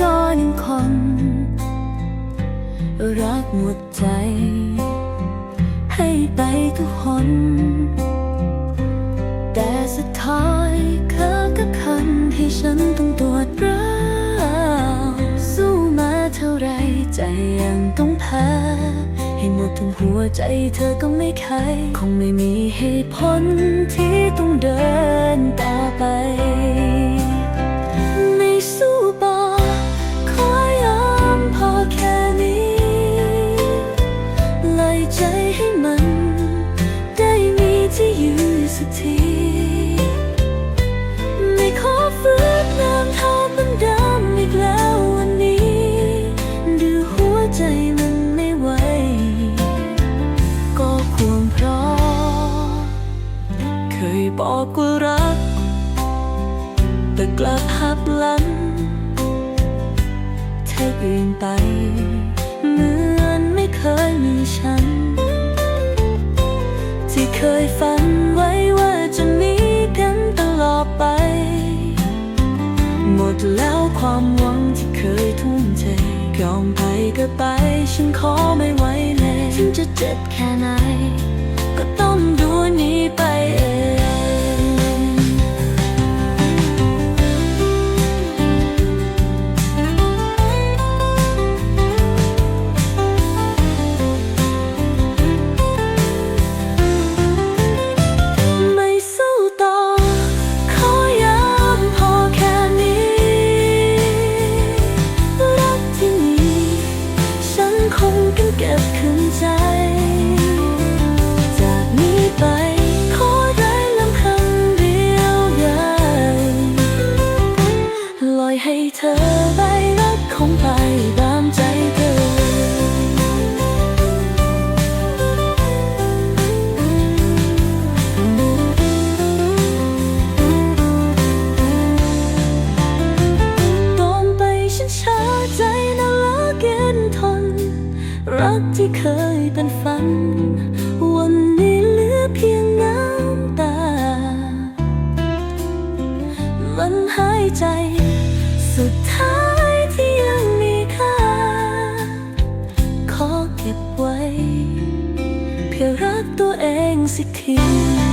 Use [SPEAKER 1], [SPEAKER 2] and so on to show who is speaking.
[SPEAKER 1] ก็ยังคงรักหมดใจ ให้ไปทุกคน แต่สุดท้ายเธอก็คันให้ฉันต้องตรวจร้าสู้มาเท่าไรใจยังต้องแพ้ให้หมดทั้งหัวใจเธอก็ไม่เคยคงไม่มีเหตุผลที่ต้องเดิน สักทีไม่ขอฟื้นน้ำเท่ามันดำอีกแล้ววันนี้ ดูหัวใจมันไม่ไหว ก็ควรเพราะเคยบอกว่ารัก แต่กลับหักหลังเธออื่นไป เหมือนไม่เคยมีฉัน ที่เคยฝัน ฉันขอไม่ไหวเลย ฉันจะเจ็บแค่ไหน อไปรักคงไปตามใจเธอตอนไปฉันช้าใจน่าละเกินทน รักที่เคยเป็นฝัน งสิคืน